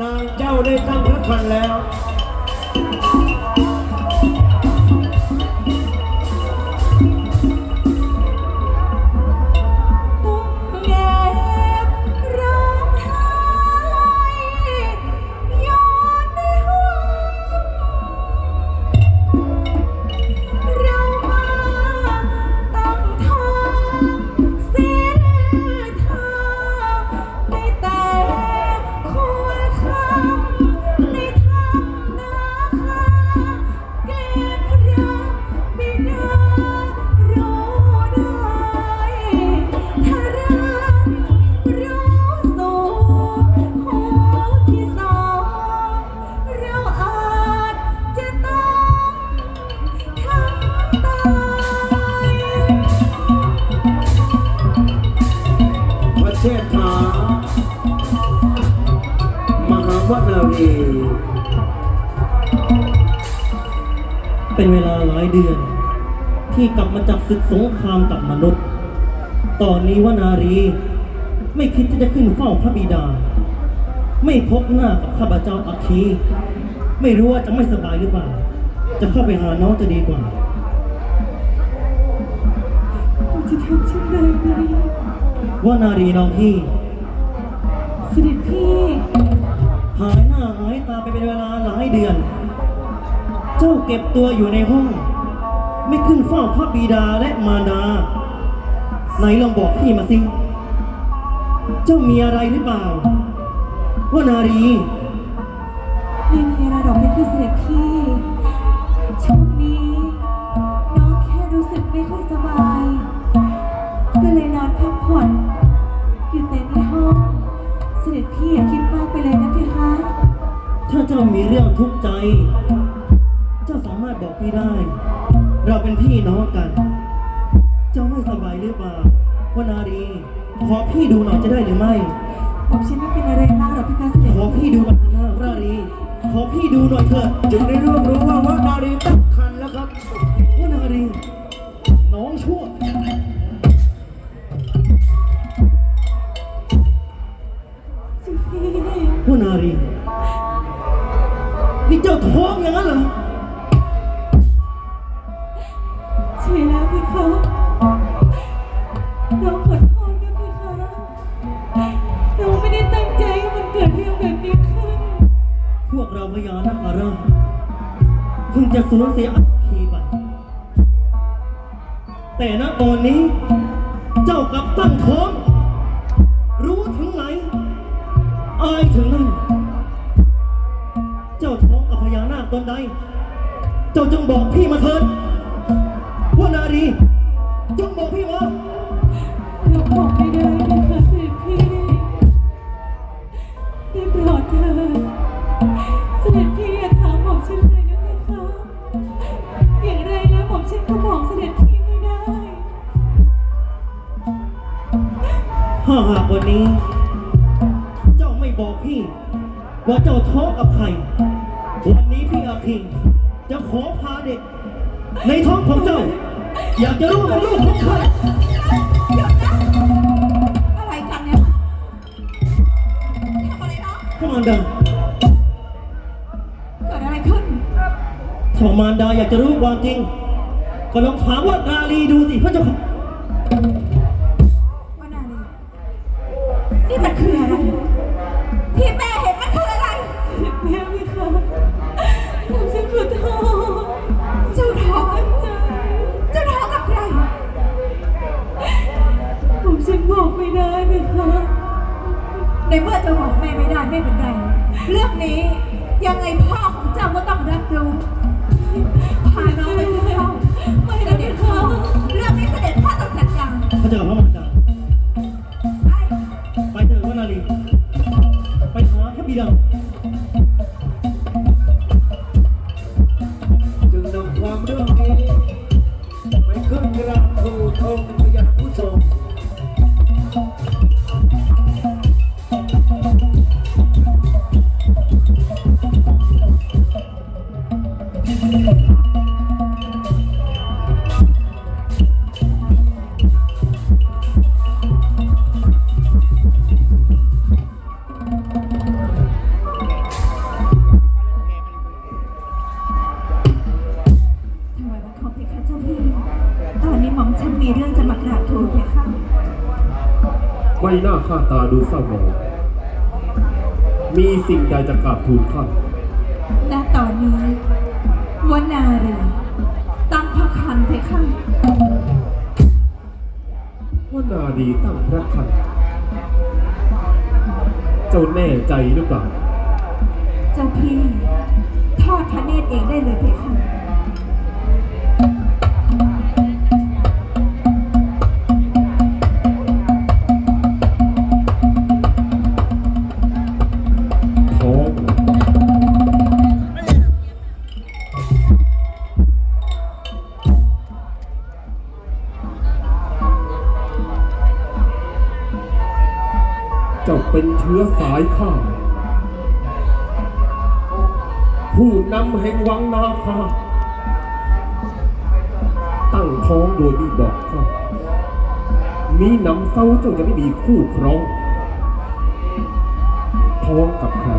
นางเจ้าได้ตั้งพระคันแล้ว ดือน ที่กลับมาจากศึกสงครามกับมนุษย์ ตอนนี้วนารีไม่คิดที่จะขึ้นเฝ้าพระบิดา ไม่พบหน้ากับข้าพเจ้าอาคีไม่รู้ว่าจะไม่สบายหรือเปล่า จะเข้าไปหาน้องจะดีกว่าเราจะทำเช่นไรดีว่านารีน้องพี่เสด็จพี่หายหน้าหายตาไปเป็นเวลาหลายเดือน เจ้าเก็บตัวอยู่ในห้อง ไม่ขึ้นเฝ้าพระบิดาและมารดาไหนลองบอกพี่มาสิ เจ้ามีอะไรหรือเปล่า ว่านารีไม่มีอะไรหรอกพี่คือเสด็จพี่ช่วงนี้ น้องแค่รู้สึกไม่ค่อยสบาย ก็เลยนอนพักผ่อนอยู่แต่ในห้อง เสด็จพี่อย่าคิดมากไปเลยนะพี่คะ ถ้าเจ้ามีเรื่องทุกข์ใจ เจ้าสามารถบอกพี่ได้ เราเป็นพี่น้องกัน เจ้าไม่สบายหรือเปล่าว่านารีขอพี่ดูหน่อยจะได้หรือไม่บอกฉันไม่เป็นอะไรมากหรอกพี่คะเสด็จขอพี่ดูหน่อยเถอะนะรารีขอพี่ดูหน่อยเถอะจึงได้ร่วมรู้ว่าวนารีตั้ง นี้ เจ้ากลับตั้งท้องรู้ถึงไหนอายถึงนั่น เจ้าท้องกับพญานาคตนใด เจ้าจงบอกพี่มาเถิด ในท้องของเจ้า อยากจะรู้ว่าลูกของใครอะไรกันเนี่ยทำอะไรเนาะพระมารดาเกิดอะไรขึ้นถ้ามารดาอยากจะรู้ความจริง ก็ลองถามว่านาลีดูสิพระเจ้าค่ะ ไม่ได้ไหมคะในเมื่อเจ้าบอกแม่ไม่ได้ไม่เป็นไรเรื่องนี้ยังไงพ่อของเจ้าก็ต้องรับรู้พาน้องไปที่ห้องไม่เด็จพ่อเรื่องนี้เสด็จพ่อต้องจัดการ พระเจ้าค่ะพระมา ถวายบังคมเพคะเจ้าพี่ ตอนนี้มอมฉันมีเรื่องจะมากราบทูลเพคะไว้หน้าข้าตาดูเศร้าหมองมีสิ่งใดจะกราบทูลข้า ว่านาดีตั้งพระคันเจ้าแน่ใจหรือเปล่า เจ้าพี่ ทอดพระเนตรเองได้เลยเพคะ เป็นเชื้อสายข้า ผู้นำแห่งวังนาคาตั้งท้องโดยมีบอกข้ามีนำเศร้าเจ้าจะไม่มีคู่ครองท้องกับใคร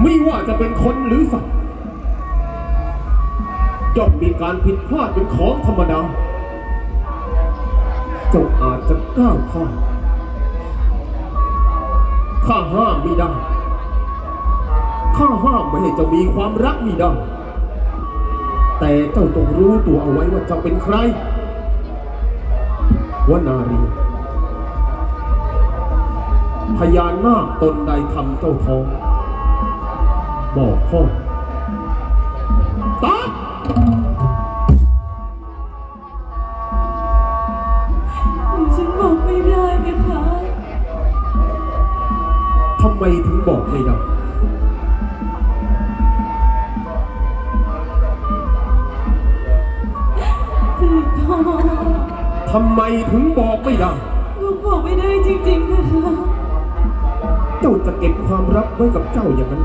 ไม่ว่าจะเป็นคนหรือสัตว์ย่อมมีการผิดพลาดเป็นของธรรมดา เจ้าอาจจะก้าวข้ามข้าห้ามไม่ได้ ข้าห้ามไม่ให้เจ้ามีความรักไม่ได้ แต่เจ้าต้องรู้ตัวเอาไว้ว่าเจ้าเป็นใครว่านารีพญานาคตนใดทำเจ้าท้อง บอกพ่อตัดฉันบอกไม่ได้เพคะทำไมถึงบอกไม่ได้เสด็จพ่อทำไมถึงบอกไม่ได้ลูกบอกไม่ได้จริงๆเพคะ เจ้าจะเก็บความลับไว้กับเจ้าอย่างนั้น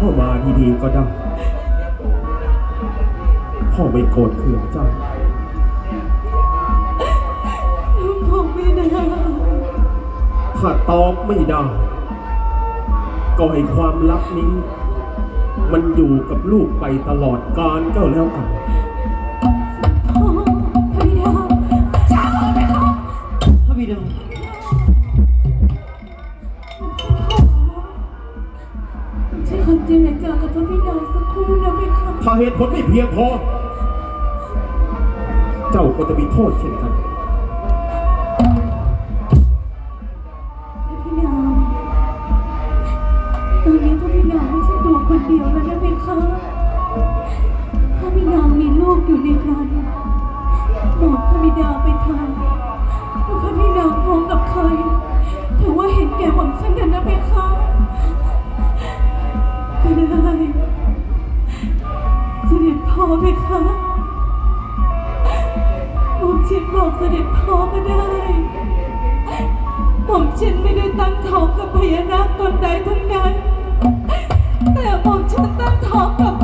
เหรอบอกพ่อมาดีๆก็ได้ พ่อไม่โกรธเคืองเจ้าลูกบอกไม่ได้ถ้าตอบไม่ได้ ก็ให้ความลับนี้ มันอยู่กับลูกไปตลอดกาลเจ้าแล้วกัน เหตุผลไม่เพียงพอ เจ้าก็จะมีโทษเช่นกัน ของกับ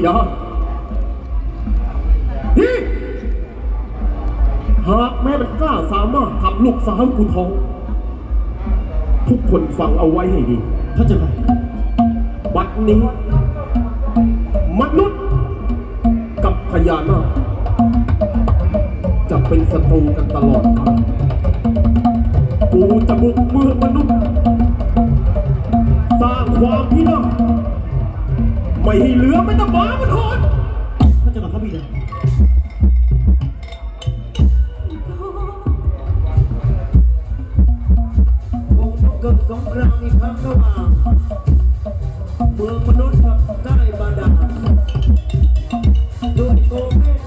พระบิดานี่หากแม่มันกล้าสามารถทำลูกสาวกูท้อง ทุกคนฟังเอาไว้ให้ดีพระเจ้าค่ะบัดนี้ มนุษย์ กับพญานาคจะเป็นศัตรูกันตลอดกาลกูจะบุกเมืองมนุษย์ สร้างความพินาศ ไปให้เหลือไมันตะบามันหดพระเจ้าข้าบิดาคงต้องเกิดสองครามอีกครั้งระหว่าเมืองมนุษย์กับใต้บาดาลด้วยโกเม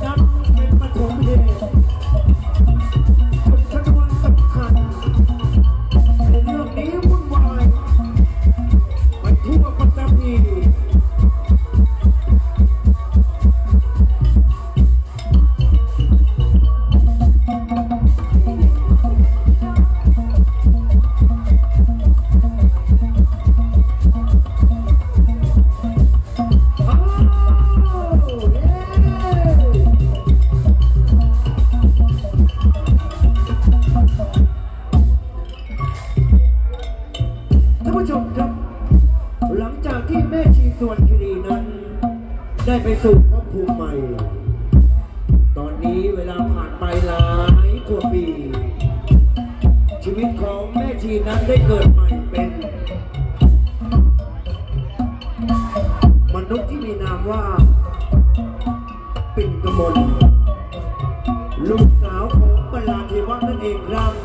เอกราก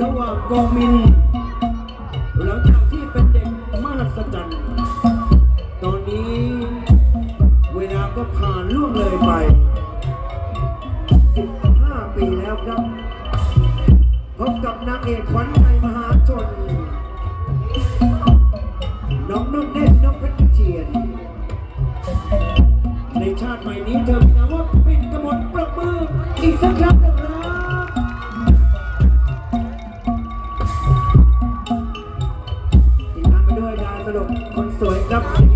ระหว่างกองมิน up.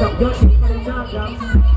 chậm chậm chậm chậm chậm chậm chậm chậm chậm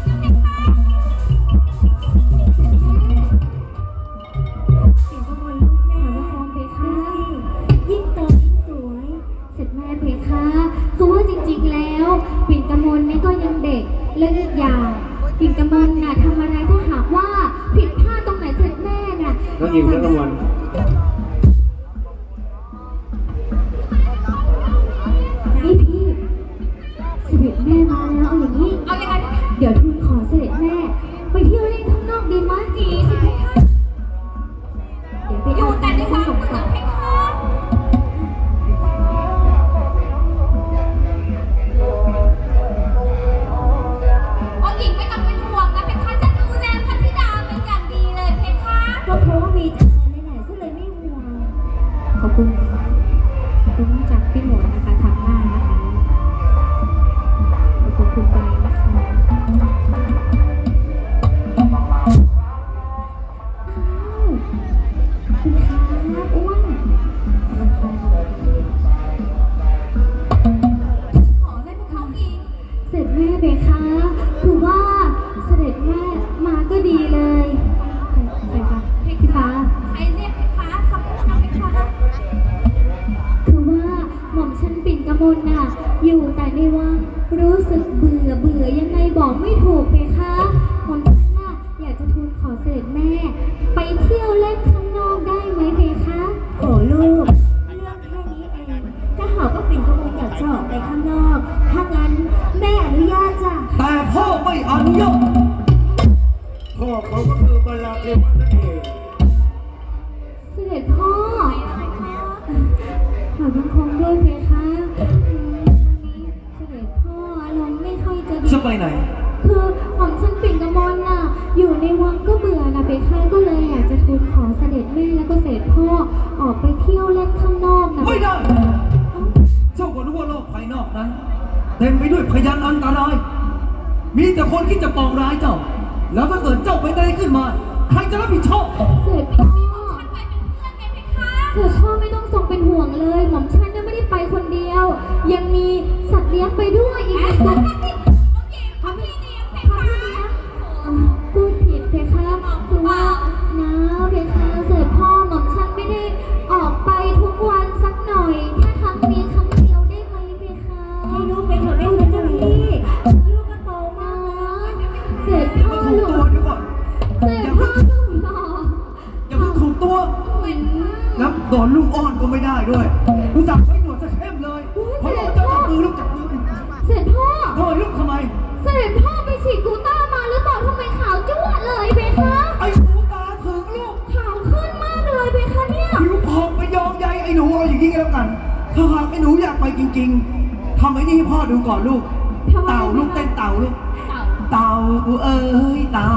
อไม่อนุญาตพ่อเขาก็คือบาลาเทวะนั่นเองเสด็จพ่อขอบังคมด้วยเพคะอืมวันนี้เสด็จพ่ออารมณ์ไม่ค่อยจะดีจะไปไหน คือหม่อมฉันปิ่นกมลน่ะ อยู่ในวังก็เบื่อนะเพคะก็เลยอยากจะทูลขอเสด็จแม่แล้วก็เสด็จพ่อออกไปเที่ยวเล่นข้างนอกนะไม่ได้เอ้าเจ้าก็รู้ว่าโลกภายนอกนั้นเต็มไปด้วยพยานอันตราย มีแต่คนที่จะปองร้ายเจ้า แล้วถ้าเกิดเจ้าเป็นอะไรขึ้นมา ใครจะรับผิดชอบ เสด็จพ่อไปเป็นเพื่อนไงเพคะเสด็จพ่อไม่ต้องทรงเป็นห่วงเลย หม่อมฉันน่ะไม่ได้ไปคนเดียว ยังมีสัตว์เลี้ยงไปด้วยอีก พ่อทำไมลูกทำไม เสด็จพ่อไปฉีดกูต้ามาหรือเปล่าทำไมขาวจั่วเลยเพคะไอ้หนูตาถึงลูกขาวขึ้นมากเลยเพคะเนี่ยผิวพองไปยอมใยไอ้หนูเอาอย่างนี้ก็แล้วกัน ถ้าหากไอ้หนูอยากไปจริง ๆทำไอ้นี่ให้พ่อดูก่อนลูกทำไมเต่าลูกเต้นเต่าลูก เต่าเต่าเอ้ยเต่า